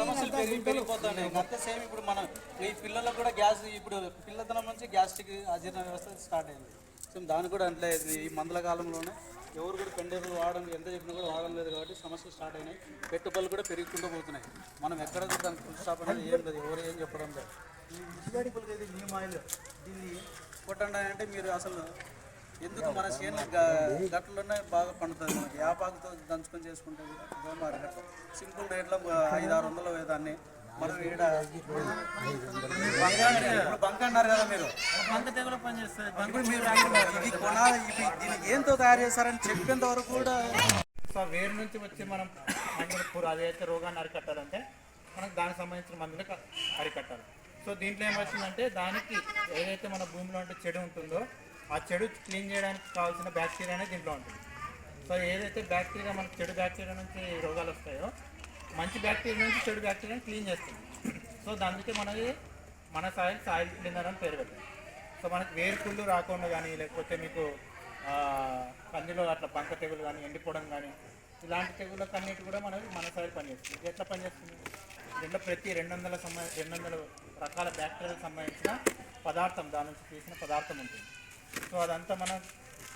సమస్యలు పెరిగి పెరిగిపోతున్నాయి. అంతే సేమ్ ఇప్పుడు మనం ఈ పిల్లలకు కూడా గ్యాస్ ఇప్పుడు పిల్లతనం నుంచి గ్యాస్ట్రిక్ అజీర్ణ వ్యవస్థ స్టార్ట్ అయింది. సేమ్ దానికి కూడా అంటే ఈ మందుల కాలంలోనే ఎవరు కూడా పెండేరు వాడడం ఎంత చెప్పినా కూడా వాడడం లేదు కాబట్టి సమస్యలు స్టార్ట్ అయినాయి. పెట్టుబడులు కూడా పెరుగుకుంటూ పోతున్నాయి. మనం ఎక్కడ కూడా దానికి ఫుల్ స్టాప్ అనేది ఏం లేదు. ఎవరు ఏం చెప్పడం లేదు. ఈ వెజిటేబుల్కి ఇది నీమ్ ఆయిల్ దీన్ని కొట్టండి అంటే మీరు అసలు ఎందుకు మన చేనులు గ- గట్లలోనే బాగా పండుతుంది? మనకి యాపాకుతో దంచుకొని చేసుకుంటే కూడా సింపుల్ రేట్లో ఐదు ఆరు వందలు దాన్ని మనం బంక అన్నారు కదా మీరు. బంక తెగులు పనిచేస్తుంది ఇప్పుడు మీరు ఇది కొనాలి ఇది దీనికి ఏంతో తయారు చేస్తారని చెప్పేంత వరకు కూడా సో వేరు నుంచి వచ్చి మనం పూర అదైతే రోగాన్ని అరికట్టాలంటే మనకు దానికి సంబంధించిన మందులు అరికట్టాలి. సో దీంట్లో ఏమవుతుందంటే దానికి ఏదైతే మన భూమిలో ఉంటే చెడు ఉంటుందో ఆ చెడు క్లీన్ చేయడానికి కావాల్సిన బ్యాక్టీరియా అనేది దీంట్లో ఉంటుంది. సో ఏదైతే బ్యాక్టీరియా మనకు చెడు బ్యాక్టీరియా నుంచి రోగాలు వస్తాయో మంచి బ్యాక్టీరియా నుంచి చెడు బ్యాక్టీరియాని క్లీన్ చేస్తుంది సో దానికి మనది మన సాయిల్ సాయిల్ క్లీనర్ అని పేరు పెట్టాం సో మనకి వేరుకుళ్ళు రాకుండా కానీ లేకపోతే మీకు కందిలో అట్లా బంక తెగులు కానీ ఎండిపోవడం కానీ ఇలాంటి తెగుళ్ళకి అన్నిటి కూడా మనకి మన సాయిల్ పనిచేస్తుంది ఇది ఎట్లా పనిచేస్తుంది దీంట్లో ప్రతి రెండు వందల సంబంధ రెండు వందల రకాల బ్యాక్టీరియాలకు సంబంధించిన పదార్థం దాని నుంచి తీసిన పదార్థం ఉంటుంది. సో అదంతా మనం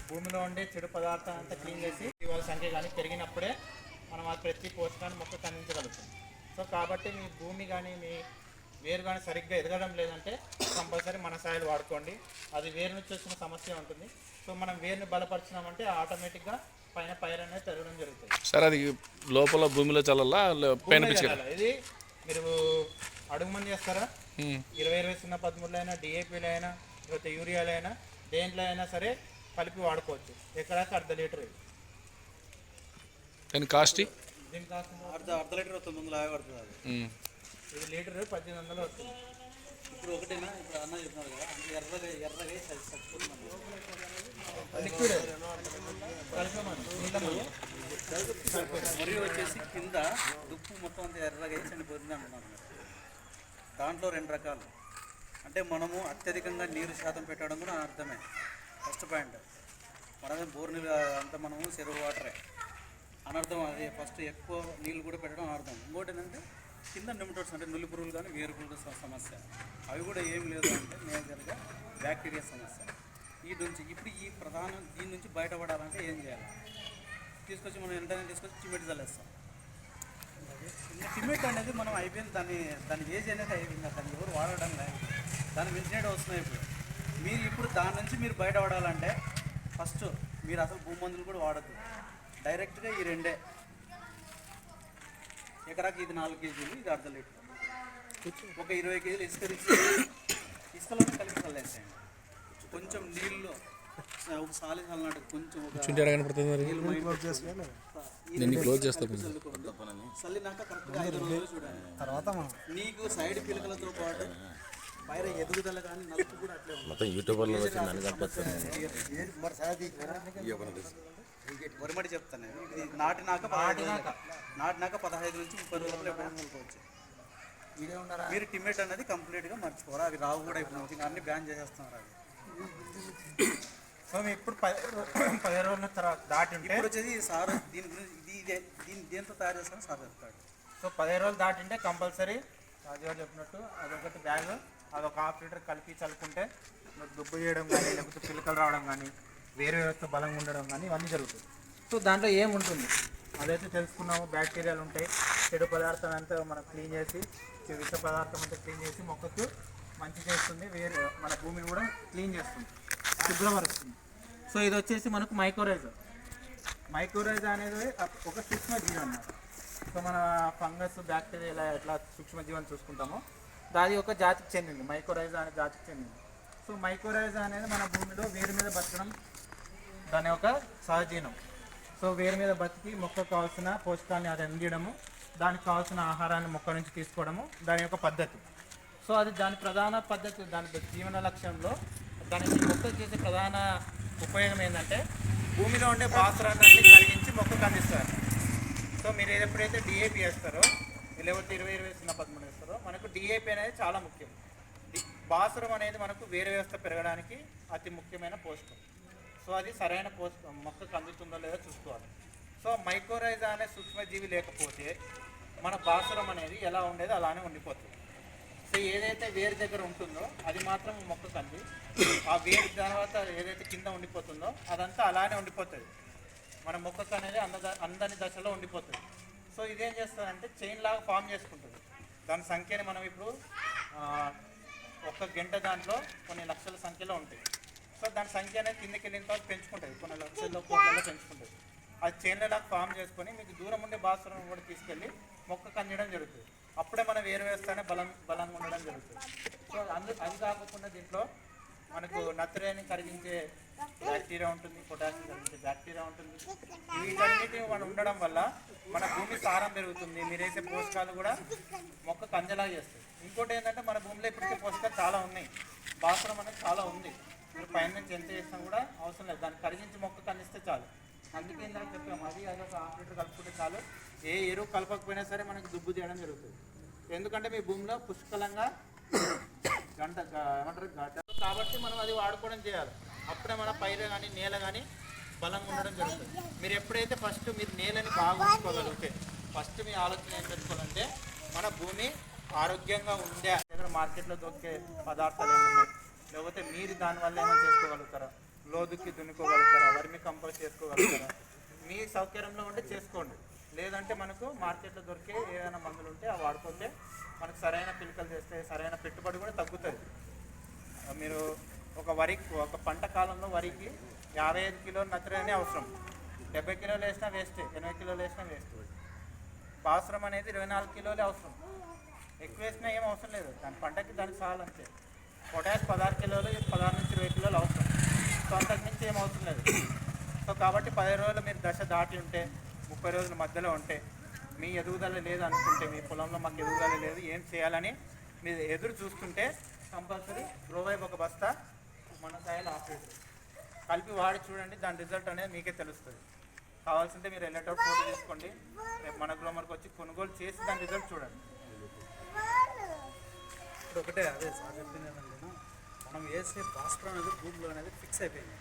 భూమిలో ఉండే చెడు పదార్థం అంతా క్లీన్ చేసి జీవాల సంఖ్య కానీ పెరిగినప్పుడే మనం ఆ ప్రతి పోషకాన్ని మొక్కకు అందించగలుగుతాం. సో కాబట్టి మీ భూమి కానీ మీ వేరు కానీ సరిగ్గా ఎదగడం లేదంటే కంపల్సరీ మన సాయిల్ వాడుకోండి. అది వేరు నుంచి వచ్చిన సమస్య ఉంటుంది. సో మనం వేరుని బలపరిచినామంటే ఆటోమేటిక్గా పైన పైరు అనేది పెరగడం జరుగుతుంది. సార్ అది లోపల భూమిలో చల్లాలా పైన. ఇది మీరు అడుగు మంది చేస్తారా? ఇరవై ఇరవై సున్నా పదమూడులో అయినా డిఏపీలో అయినా లేకపోతే యూరియాలో అయినా దేంట్లో అయినా సరే కలిపి వాడుకోవచ్చు. ఎకరాకి అర్ధ లీటర్ ఇది. దాని కాస్ట్? దీని కాస్ట్ అర్ధ అర్ధ లీటర్ తొమ్మిది వందల యాభై పడుతుంది అది. ఇది లీటర్ పద్దెనిమిది వందలు వస్తుంది ఇప్పుడు ఒకటేనా? ఇప్పుడు అన్న చెప్తున్నారు కదా అంటే ఎర్రగా ఎర్రగా లిక్విడ్ కలిపేమని? మరియు వచ్చేసి కింద దుప్పు మొత్తం అంతా ఎర్రగా వేసి చనిపోతుంది అంటున్నారు. మీరు. దాంట్లో రెండు రకాలు. అంటే మనము అత్యధికంగా నీరు శాతం పెట్టడం కూడా అర్థమే. ఫస్ట్ పాయింట్ మనమే బోర్ నీళ్ళు అంతా మనము చెరువు వాటరే. అనర్థం అది. ఫస్ట్ ఎక్కువ నీళ్ళు కూడా పెట్టడం అనర్థం. ఇంకోటి ఏంటంటే కింద నిమిటోడ్స్ అంటే నులి పురుగులు కానీ వేరు పురుగుల సమస్య. అవి కూడా ఏం లేదు అంటే మేజర్గా బ్యాక్టీరియా సమస్య. ఈ నుంచి ఇప్పుడు ఈ ప్రధానం దీని నుంచి బయటపడాలంటే ఏం చేయాలి? తీసుకొచ్చి మనం వెంటనే తీసుకొచ్చి చిమెట్ చల్లేస్తాం. సిమెంట్ అనేది మనం అయిపోయింది దాన్ని దాని ఏజ్ అనేది అయిపోయింది దాన్ని ఎవరు వాడడం లేదు. దాని మించినట్టు వస్తున్నాయి ఇప్పుడు మీరు ఇప్పుడు దాని నుంచి మీరు బయటపడాలంటే ఫస్ట్ మీరు అసలు భూమందులు కూడా వాడద్దు. డైరెక్ట్గా ఈ రెండే. ఎకరాకి ఇది నాలుగు కేజీలు ఇది అర్ధ లీటర్. ఒక ఇరవై కేజీలు ఇసుక తీసి ఇసుకలోనే కలిపి చల్లేసేయండి. కొంచెం నీళ్ళు ఒక సాలి చల్లనట్టు కొంచెం ఒక క్లోజ్ చేస్తా చల్లినాక కరెక్ట్గా ఐదు రోజులు చూడండి. తర్వాత నీకు సైడ్ పిలకలతో పాటు మొత్తం యూట్యూబర్లో వచ్చింది అని కనిపిస్తుంది వరిమడి చెప్తాను ఇది నాటినాక. నాటినాక పదహైదు నుంచి ముప్పై రోజులు ఎప్పుడైనా మొలకోవచ్చు మీరు టిమెట్ అనేది కంప్లీట్గా మర్చిపోరా. అవి రావు కూడా ఇప్పుడు నుంచి అన్ని బ్యాన్ చేసేస్తున్నారు? అవి సో మీ ఇప్పుడు పది రోజుల తర్వాత దాటి ఉంటే ఇప్పుడు వచ్చేసి సార్ దీని గురించి ఇది ఇదే. దీని దేంతో తయారు చేస్తారో సార్ చెప్తాడు సో పదిహేను రోజులు దాటింటే కంపల్సరీ రాజుగారు చెప్పినట్టు అదొకటి బ్యాగ్. అదొక హాఫ్ లీటర్ కలిపి చల్లుకుంటే దుబ్బు చేయడం కానీ లేకపోతే పిలకలు రావడం కానీ వేరే వ్యవస్థ బలంగా ఉండడం కానీ ఇవన్నీ జరుగుతుంది సో దాంట్లో ఏముంటుంది? అదైతే తెలుసుకున్నాము బ్యాక్టీరియాలు ఉంటాయి. చెడు పదార్థం అంతా మనం క్లీన్ చేసి విష పదార్థం అంతా క్లీన్ చేసి మొక్కకు మంచి చేస్తుంది. వేరే మన భూమిని కూడా క్లీన్ చేస్తుంది. శుభ్రపరుస్తుంది సో ఇది వచ్చేసి మనకు మైక్రోరైజర్ మైక్రోరైజా అనేది ఒక సూక్ష్మజీవి అన్నమాట సో మన ఫంగస్ బ్యాక్టీరియా ఇలా ఎట్లా సూక్ష్మజీవాన్ని చూసుకుంటామో దాది ఒక జాతికి చెందింది. మైకోరైజా అనే జాతికి చెందింది. సో మైకోరైజా అనేది మన భూమిలో వేరు మీద బతకడం దాని యొక్క సహజీనం సో వేరు మీద బతికి మొక్కకు కావాల్సిన పోషకాన్ని అది అందించడము దానికి కావాల్సిన ఆహారాన్ని మొక్క నుంచి తీసుకోవడము దాని యొక్క పద్ధతి. సో అది దాని ప్రధాన పద్ధతి దాని జీవన లక్ష్యంలో దానికి మొక్క చేసే ప్రధాన ఉపయోగం ఏంటంటే భూమిలో ఉండే భాస్వరాన్ని కరిగించి మొక్కకు అందిస్తారు. సో మీరు ఎప్పుడైతే డిఏపి వేస్తారో లేకపోతే ఇరవై ఇరవై సున్నా పదమూడు వేస్తారో. మనకు డిఏపి అనేది చాలా ముఖ్యం. బాసురం అనేది మనకు వేరే వ్యవస్థ పెరగడానికి అతి ముఖ్యమైన పోషకం సో అది సరైన పోషకం మొక్కకు అందుతుందో లేదో చూసుకోవాలి. సో మైక్రోరైజా అనే సూక్ష్మజీవి లేకపోతే మన బాసురం అనేది ఎలా ఉండేదో అలానే ఉండిపోతుంది. సో ఏదైతే వేరు దగ్గర ఉంటుందో అది మాత్రం మొక్క కంది ఆ వేరు తర్వాత ఏదైతే కింద ఉండిపోతుందో అదంతా అలానే ఉండిపోతుంది. మన మొక్కకు అనేది అంద అందని దశలో ఉండిపోతుంది. సో ఇదేం చేస్తుందంటే చైన్ లాగా ఫామ్ చేసుకుంటుంది దాని సంఖ్యని మనం ఇప్పుడు ఒక్క గంట దాంట్లో కొన్ని లక్షల సంఖ్యలో ఉంటాయి. సో దాని సంఖ్య అనేది కిందకి వెళ్ళిన తర్వాత పెంచుకుంటుంది కొన్ని లక్షల్లో కోట్లలో పెంచుకుంటుంది అది చైన్ల లాగా ఫామ్ చేసుకొని మీకు దూరం ఉండే బాసురం కూడా తీసుకెళ్ళి మొక్క కందడం జరుగుతుంది. అప్పుడే మనం వేరు వేస్తేనే బలం బలంగా ఉండడం జరుగుతుంది. సో అందు అది కాకుండా దీంట్లో మనకు నత్రయాన్ని కరిగించే బ్యాక్టీరియా ఉంటుంది పొటాషియం బ్యాక్టీరియా ఉంటుంది. వీటన్నిటి మనం ఉండడం వల్ల మన భూమి సారం పెరుగుతుంది. మీరు వేసే పోషకాలు కూడా మొక్క కంజలా చేస్తుంది. ఇంకోటి ఏంటంటే మన భూమిలో ఇప్పటికే పోషకాలు చాలా ఉన్నాయి. బాసురం అనేది చాలా ఉంది. మీరు పైన నుంచి ఎంత చేసినా కూడా అవసరం లేదు. దాన్ని కరిగించి మొక్క కందిస్తే చాలు. అందుకే ఇందాక చెప్పాము అది అదొక హాఫ్ లీటర్ కలుపుకుంటే చాలు. ఏ ఎరువు కలపకపోయినా సరే మనకి దుబ్బు చేయడం జరుగుతుంది. ఎందుకంటే మీ భూమిలో పుష్కలంగా గంట గ- ఏమంటారు? గంట కాబట్టి మనం అది వాడుకోవడం చేయాలి. అప్పుడే మన పైరు కానీ నేల కానీ బలంగా ఉండడం జరుగుతుంది. మీరు ఎప్పుడైతే ఫస్ట్ మీరు నేలని బాగా ఉంచుకోగలిగితే ఫస్ట్ మీ ఆలోచన ఏం పెట్టుకోవాలంటే మన భూమి ఆరోగ్యంగా ఉండే దగ్గర మార్కెట్లో దొరికే పదార్థాలు ఏమున్నాయి? లేకపోతే మీరు దానివల్ల ఏమైనా చేసుకోగలుగుతారా? లోదుకి దున్నుకోగలుగుతారా? వర్మి కంపోస్ట్ చేసుకోగలుగుతారా? మీ సౌకర్యంలో ఉంటే చేసుకోండి. లేదంటే మనకు మార్కెట్లో దొరికే ఏదైనా మందులు ఉంటే అవి వాడుకుంటే మనకు సరైన పిలికలు చేస్తే సరైన పెట్టుబడి కూడా తగ్గుతుంది. మీరు ఒక వరి ఒక పంట కాలంలో వరికి యాభై ఐదు కిలోలు నత్రజని అవసరం. డెబ్బై కిలోలు వేసినా వేస్ట్ ఎనభై కిలోలు వేసినా వేస్ట్. అవసరం అనేది ఇరవై నాలుగు కిలోలే అవసరం. ఎక్కువ వేసినా ఏం అవసరం లేదు. దాని పంటకి దానికి చాలంతే అంతే. పొటాష్ పదహారు కిలోలు పదహారు నుంచి ఇరవై కిలోలు అవసరం. సో అంతకు మించి ఏం అవసరం లేదు. సో కాబట్టి పదిహేను రోజులు మీరు దశ దాటి ఉంటే ముప్పై రోజుల మధ్యలో ఉంటే మీ ఎదుగుదల లేదు అనుకుంటే మీ పొలంలో మాకు ఎదుగుదల లేదు ఏం చేయాలని మీరు ఎదురు చూస్తుంటే కంపల్సరీ గ్రోవైప్ ఒక బస్తా మన సాయిల్ ఆపేది కలిపి వాడి చూడండి దాని రిజల్ట్ అనేది మీకే తెలుస్తుంది. కావాల్సింటే మీరు వెళ్ళేటప్పుడు ఫోటో తీసుకోండి. రేపు మన గ్రోమర్కి వచ్చి కొనుగోలు చేసి దాని రిజల్ట్ చూడండి. ఇప్పుడు ఒకటే అదే సార్ చెప్పింది ఏంటంటే మనం వేసే పాస్టర్ అనేది భూమిలో అనేది ఫిక్స్ అయిపోయింది.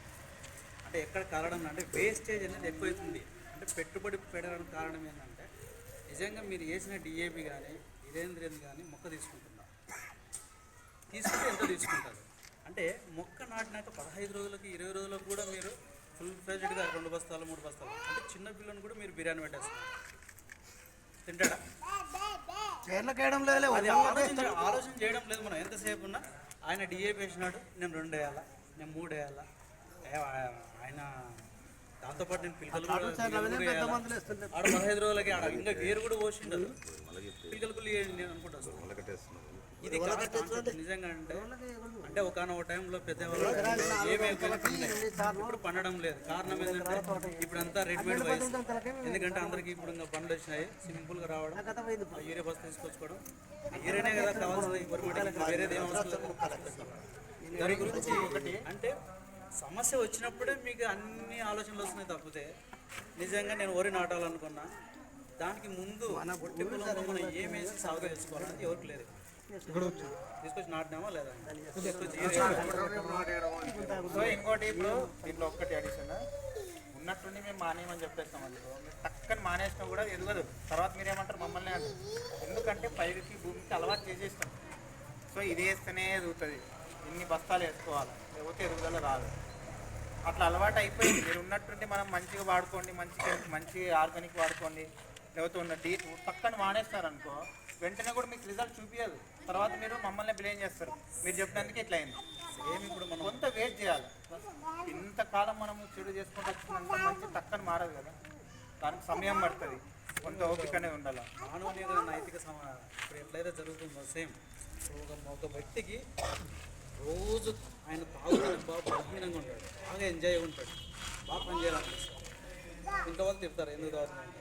అంటే ఎక్కడ కారణం అంటే వేస్టేజ్ అనేది ఎక్కువైతుంది అంటే పెట్టుబడి పెట్టడానికి కారణం ఏంటంటే నిజంగా మీరు వేసిన డిఏపి కానీ ఇదేంద్రియన్ కానీ మొక్క తీసుకుంటున్నారు. తీసుకుంటే ఎంత తీసుకుంటారు? అంటే మొక్క నాటినాక పదహైదు రోజులకి ఇరవై రోజులకు కూడా మీరు ఫుల్ ఫ్లెజ్డ్గా రెండు బస్తాలు మూడు బస్తాలు. అంటే చిన్న పిల్లని కూడా మీరు బిర్యానీ పెట్టేస్తున్నారు తింటాడా? అది ఆలోచన ఆలోచన చేయడం లేదు మనం. ఎంతసేపు ఉన్నా ఆయన డిఏపి వేసినాడు నేను రెండు వేయాలా నేను మూడు వేయాలా ఆయన దాంతోపాటు నేను పిల్లలు? ఆడ పదహైదు రోజులకి ఆడ ఇంకా వేరు కూడా పోసిండదు పిల్లలు నేను అనుకుంటా. అసలు. ఇది నిజంగా అంటే అంటే ఒకనొక టైంలో పెద్దవాళ్ళు ఏమేమి ఇప్పుడు పండడం లేదు. కారణం ఏంటంటే ఇప్పుడు అంతా రెడీమేడ్ వైస్. ఎందుకంటే అందరికి ఇప్పుడు ఇంకా పండ్లు వచ్చినాయి. సింపుల్గా రావడం. ఆ యూరియా బస్ తీసుకొచ్చుకోవడం. యూరియానే కదా కావాల్సింది. గవర్నమెంట్ వేరేది ఏం అవసరం లేదు. దాని గురించి ఒకటి. అంటే సమస్య వచ్చినప్పుడే మీకు అన్ని ఆలోచనలు వస్తున్నాయి తప్పితే నిజంగా నేను వరి నాటాలనుకున్నా దానికి ముందు మనం ఏమేసి సాగు చేసుకోవాలని ఎవరికి లేదు. తీసుకొచ్చి నాటినామా లేదా? తీసుకొచ్చి సో ఇంకోటి ఇప్పుడు దీంట్లో ఒక్కటి అడిషన్ ఉన్నట్టుండి మేము మానేయమని చెప్పేస్తాం అందులో. మీరు టక్కని మానేసినా కూడా ఎదగదు తర్వాత మీరేమంటారు? మమ్మల్ని అంటారు. ఎందుకంటే పైరుకి భూమికి అలవాటు చేసేస్తాం. సో ఇది వేస్తేనే ఎదుగుతుంది. ఇన్ని బస్తాలు వేసుకోవాలి. లేకపోతే ఎదుగుదల రాదు. అట్లా అలవాటు అయిపోయింది. మీరు ఉన్నట్టుండి మనం మంచిగా వాడుకోండి మంచి మంచి ఆర్గానిక్ వాడుకోండి. లేకపోతే ఉన్న డీ పక్కన మానేస్తారు అనుకో వెంటనే కూడా మీకు రిజల్ట్ చూపించదు తర్వాత మీరు మమ్మల్ని బ్లేమ్ చేస్తారు. మీరు చెప్పినందుకు ఇట్లా అయింది. సేమ్ ఇప్పుడు మనం కొంత వెయిట్ చేయాలి. ఇంతకాలం మనం చెడు చేసుకుంటూ వచ్చినంత మంచి తక్కని మారదు కదా. దానికి సమయం పడుతుంది. కొంత ఓపికనే ఉండాలి. మానవుని నైతిక సమా ఇప్పుడు ఎట్లయితే జరుగుతుందో సేమ్. ఒక ఒక వ్యక్తికి రోజు ఆయన తాగుతాడు బాగా బలహీనంగా ఉంటాడు బాగా ఎంజాయ్ ఉంటాడు బాగా పని చేయాలనిపిస్తాడు ఇంకా వాళ్ళు చెప్తారు ఎందుకు తాగుతున్నాడు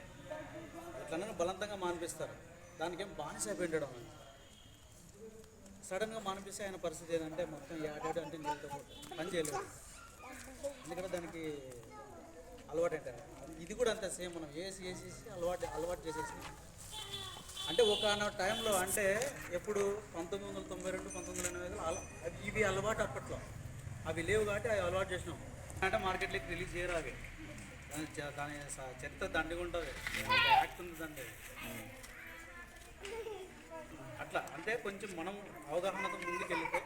ఎట్లనైనా బలవంతంగా మానిపిస్తారు. దానికి ఏం బానిస పెట్టడం ఆయన సడన్గా మానిపిస్తే ఆయన పరిస్థితి ఏంటంటే మొత్తం ఏడాడు అంటే నీళ్ళతో పని చేయలేదు. ఎందుకంటే దానికి అలవాటు అంటారు ఇది కూడా అంత సేమ్ మనం వేసి వేసేసి అలవాటు అలవాటు చేసేసి. అంటే ఒక టైంలో అంటే ఎప్పుడు పంతొమ్మిది వందల తొంభై రెండు పంతొమ్మిది వందల ఎనభై ఐదులో ఇవి అలవాటు అప్పట్లో. అవి లేవు కాబట్టి అవి అలవాటు చేసినాం. అంటే మార్కెట్లోకి రిలీజ్ చేయరు అవి దాని దాని చెత్త చరిత్ర దండిగా ఉంటుంది. యాక్ట్ ఉంది దండి అంటే కొంచెం మనం అవగాహనతో ముందుకెళ్తే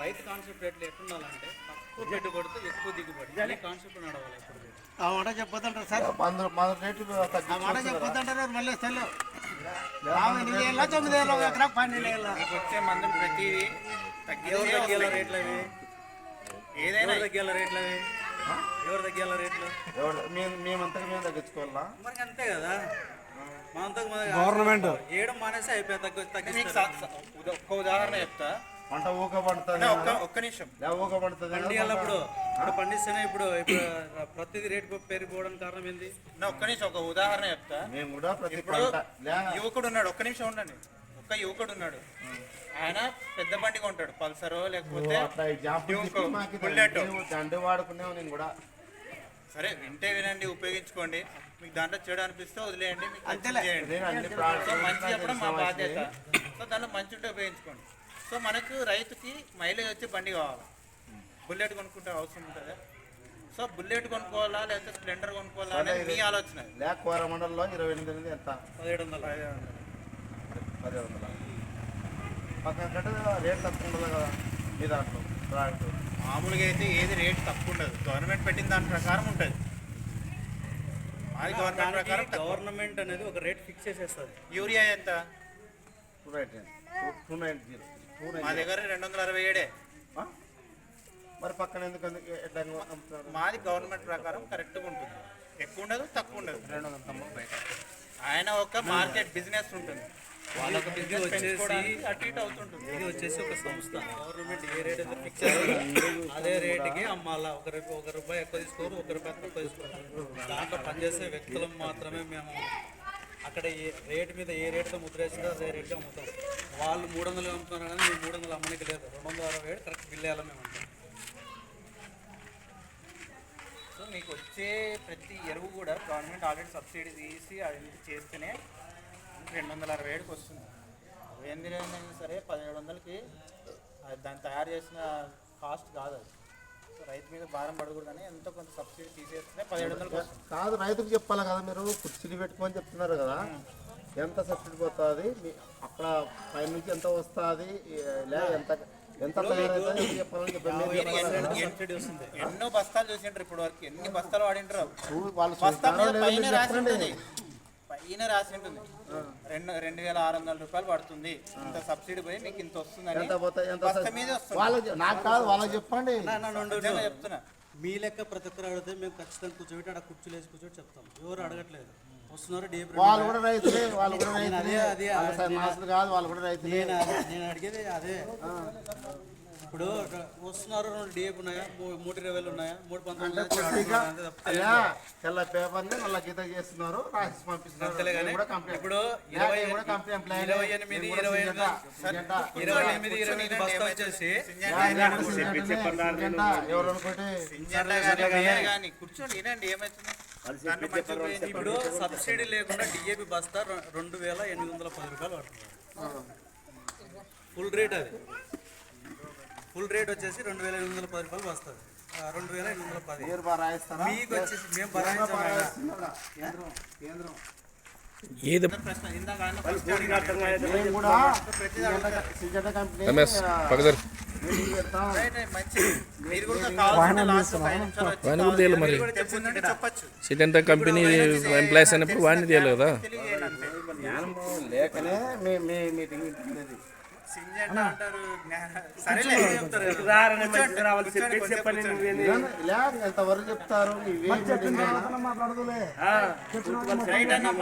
రైతు కాన్సెప్ట్ ఎట్లా ఎట్లుండాలంటే తక్కువ పెట్టుబడితో ఎక్కువ దిగుబడి. ఈ కాన్సెప్ట్ నడవాలి. ఆ మాట చెప్పొద్దంటారు సార్. మందు మందు రేటు ఆ మాట చెప్పొద్దంటారు మళ్ళీ తెలు ఎనిమిది ఏళ్ళ తొమ్మిది ఏళ్ళ ఒక ఎకరా పన్నెండు ఏళ్ళ మీకు వచ్చే మందులు ప్రతిదీ ఎవరు తగ్గియాల? వస్తాయి. రేట్లు అవి ఏదైనా ఎవరు తగ్గియాల రేట్లు అవి ఎవరు తగ్గియాల రేట్లు? మేము మేమంతగా మేము తగ్గించుకోవాలా? మరి అంతే కదా. గవర్నమెంట్. ఏడం మానేసి అయిపోయి ఒక్క ఉదాహరణ చెప్తా. పంట ఊక పండుతుంది ఒక్క ఒక్క నిమిషం. ఊక పండుతుంది పండియాలప్పుడు ఇప్పుడు పండిస్తేనే ఇప్పుడు ఇప్పుడు ప్రతిదీ రేటు పెరిగిపోవడానికి కారణం ఏంది? నా ఒక్క నిమిషం ఒక ఉదాహరణ చెప్తా. మేము కూడా ప్రతి యువకుడు ఉన్నాడు ఒక్క నిమిషం ఉండండి. ఒక్క యువకుడు ఉన్నాడు. ఆయన పెద్ద బండి కొంటాడు పల్సరో లేకపోతే బుల్లెట్. దండి- దండి వాడుకునేవు నేను కూడా. సరే వింటే వినండి ఉపయోగించుకోండి. మీకు దాంట్లో చెడు అనిపిస్తే వదిలేయండి మీకు చేయండి. సో మంచి చెప్పడం మా బాధ్యత. సో దాంట్లో మంచి ఉంటే ఉపయోగించుకోండి. సో మనకు రైతుకి మైలేజ్ వచ్చే బండి కావాలి? బుల్లెట్ కొనుక్కుంటే అవసరం ఉంటుందా? సో బుల్లెట్ కొనుక్కోవాలా లేకపోతే స్ప్లెండర్ కొనుక్కోవాలా అనేది మీ ఆలోచన. లేక కోర మండలంలో ఇరవై ఎనిమిది ఎంత? పదిహేడు వందల. పది వందల. పక్కన కంటే రేట్ తక్కువ ఉండదు కదా మీ దాంట్లో ప్రోడక్ట్ మామూలుగా అయితే ఏది రేట్ తక్కువ ఉండదు. గవర్నమెంట్ పెట్టిన దాని ప్రకారం ఉంటుంది. గవర్నమెంట్ ప్రకారం తక్కువ. గవర్నమెంట్ అనేది ఒక రేట్ ఫిక్స్ చేసేస్తుంది. యూరియా ఎంత? Two nine. Two nine zero. మా దగ్గర రెండు వందల అరవై ఏడే మరి పక్కన ఎందుకు మాది గవర్నమెంట్ ప్రకారం కరెక్ట్గా ఉంటుంది. ఎక్కువ ఉండదు తక్కువ ఉండదు. రెండు వందల తొంభై ఆయన ఒక మార్కెట్ బిజినెస్ ఉంటుంది. వాళ్ళొక బిజినెస్ వచ్చేసి- అటు ఇటు అవుతుంటుంది. ఇది వచ్చేసి ఒక సంస్థ. గవర్నమెంట్ ఏ రేట్ అయితే ఫిక్స్ అదే రేటుకి అమ్మాలా ఒక రూపాయి ఒక రూపాయి ఎక్కువ తీసుకోరు ఒక రూపాయి తక్కువ తీసుకోరు. దాంట్లో పనిచేసే వ్యక్తులం మాత్రమే మేము అక్కడ ఏ రేటు మీద ఏ రేటుతో ముద్ర వేసిందో అదే రేటుకి అమ్ముతాం. వాళ్ళు మూడు వందలు అమ్ముతున్నారు కానీ మేము మూడు వందలు అమ్మనికి లేదు. రెండు వందల అరవై ఏడు కరెక్ట్ బిల్ వేయాలి మేము అంటాం సో మీకు వచ్చే ప్రతి ఎరువు కూడా గవర్నమెంట్ ఆల్రెడీ సబ్సిడీ తీసి అది చేస్తేనే రెండు వందల అరవై ఏడుకి వస్తుంది. ఎనిమిది అయినా సరే పదిహేడు వందలకి దాన్ని తయారు చేసిన కాస్ట్ కాదు అది. రైతు మీద భారం పడకూడదని ఎంతో కొంత సబ్సిడీ తీసేస్తేనే పదిహేడు వస్తుంది. కాదు రైతుకు చెప్పాలి కదా మీరు కుర్చీలు పెట్టుకోని చెప్తున్నారు కదా. ఎంత సబ్సిడీ పోతుంది? అక్కడ పై నుంచి ఎంత వస్తుంది? లే ఎంత ఎంత ఎన్నో బస్తాలు చూసింటారు ఇప్పుడు వరకు ఎన్ని బస్తాలు వాడింటారు వాళ్ళు బస్తా పైన రాసి ఉంటుంది. రెండు రెండు వేల ఆరు వందల రూపాయలు పడుతుంది. ఇంత సబ్సిడీ పోయి మీకు ఇంత వస్తుందని ఎంత పోతాయి ఎంత బస్తా వస్తాయి? మీద వస్తుంది. వాళ్ళకి నాకు కాదు వాళ్ళకి చెప్పండి. నిజంగా చెప్తున్నా. మీ లెక్క ప్రతి ఒక్కరు అడిగితే మేము ఖచ్చితంగా కూర్చోబెట్టి అక్కడ కుర్చీలు వేసి కూర్చోబెట్టి చెప్తాం. ఎవరు అడగట్లేదు. వస్తున్నారు డీప్ వాళ్ళు కూడా రైతులే వాళ్ళు కూడా రైతులే. అదే, అదే, వాళ్ళు కాదు వాళ్ళు కూడా రైతులే. నేను అదే నేను అడిగేది అదే. ఇప్పుడు వస్తున్నారు రెండు డిఏపి ఉన్నాయా? మూడు ఇరవైలు ఉన్నాయా? మూడు పంతొమ్మిది పేపర్ని వాళ్ళ గీత చేస్తున్నారు రాసి పంపిస్తున్నారు. ఇప్పుడు ఇరవై ఇరవై ఎనిమిది ఇరవై ఇరవై ఎనిమిది ఇరవై ఎనిమిది బస్తా వచ్చేసి ఎవరు అనుకుంటే సింజంటా కానీ వేరే కానీ కూర్చోండి వినండి ఏమవుతుంది. ఇప్పుడు సబ్సిడీ లేకుండా డిఏపి బస్తా రెండు వేల ఎనిమిది వందల పది రూపాయలు పడుతుంది. ఫుల్ రేట్ అది. ఫుల్ రేట్ వచ్చేసి రెండు వేల ఎనిమిది వందల పది రూపాయలు వస్తుంది. రెండు వేల ఎనిమిది వందల పది. మీకు వచ్చేసి మేము. కేంద్రం కేంద్రం. ఏది. మీరు చెప్పొచ్చు సిటెంటా కంపెనీ ఎంప్లాయీస్ అయినప్పుడు వాడిని తీయాలి కదా. లేకనే మీ మీ మీటింగ్ ఎంతవరకు చెప్తారు? ఇవే మీటింగ్ రైట్ అన్న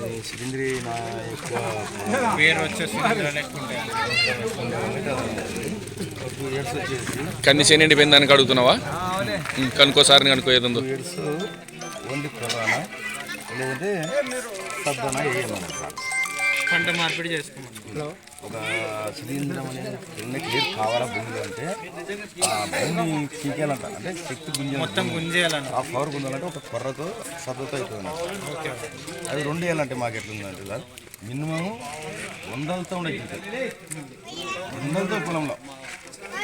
మన దగ్గర అయితే అన్ని సరే. యా, నేను కూడా సిజెంట ఎంప్లాయీ నేను కూడా ఆ, వచ్చిన వాళ్ళకి రాని వాళ్ళకి వేరు వచ్చేసి ఉంటాయి. కండిషన్ ఎండిపోయింది దానికి అడుగుతున్నావా సార్ని కనుక్కో ఏదో ఉందో. ఓన్లీ కొరానా లేదంటే సద్దన వేయమన్నమాట పంట మార్పిడి చేసుకోమని. ఒక శిలీంద్రం అనేది చిన్న క్లియర్ కావాలా భూమిలో అంటే ఆ భూమి పీకేయాలంట. అంటే శక్తి గుంజ మొత్తం ఆ గుంజాలంటే ఒక కొర్రతో అవుతుంది అది రెండు వేయాలంటే మాకు ఎట్లుందంటే సార్ మినిమం వందలతో ఉండేది. వందలతో పొలంలో.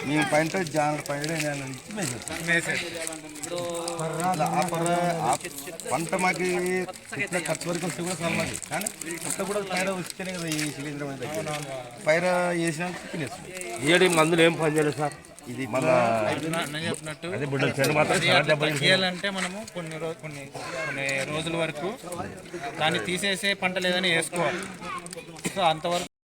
మేము పైన జాన పైన మేసేస్తాం అలా ఆ పర్ర ఆ పంట మాకి ఇట్లా ఖర్చు వరకు వస్తే కూడా చాలా మాకి. కానీ పుట్ట కూడా పైర వస్తేనే కదా ఈ శిలీంద్రం పైర వేసినాక తినేస్తుంది. ఏడి మందులు ఏం పని చేయలేదు సార్? ఇది దెబ్బ తగ్గియాలంటే మనము కొన్ని రోజు కొన్ని కొన్ని రోజుల వరకు దాన్ని తీసేసే పంట లేదని వేసుకోవాలి. సో అంతవరకు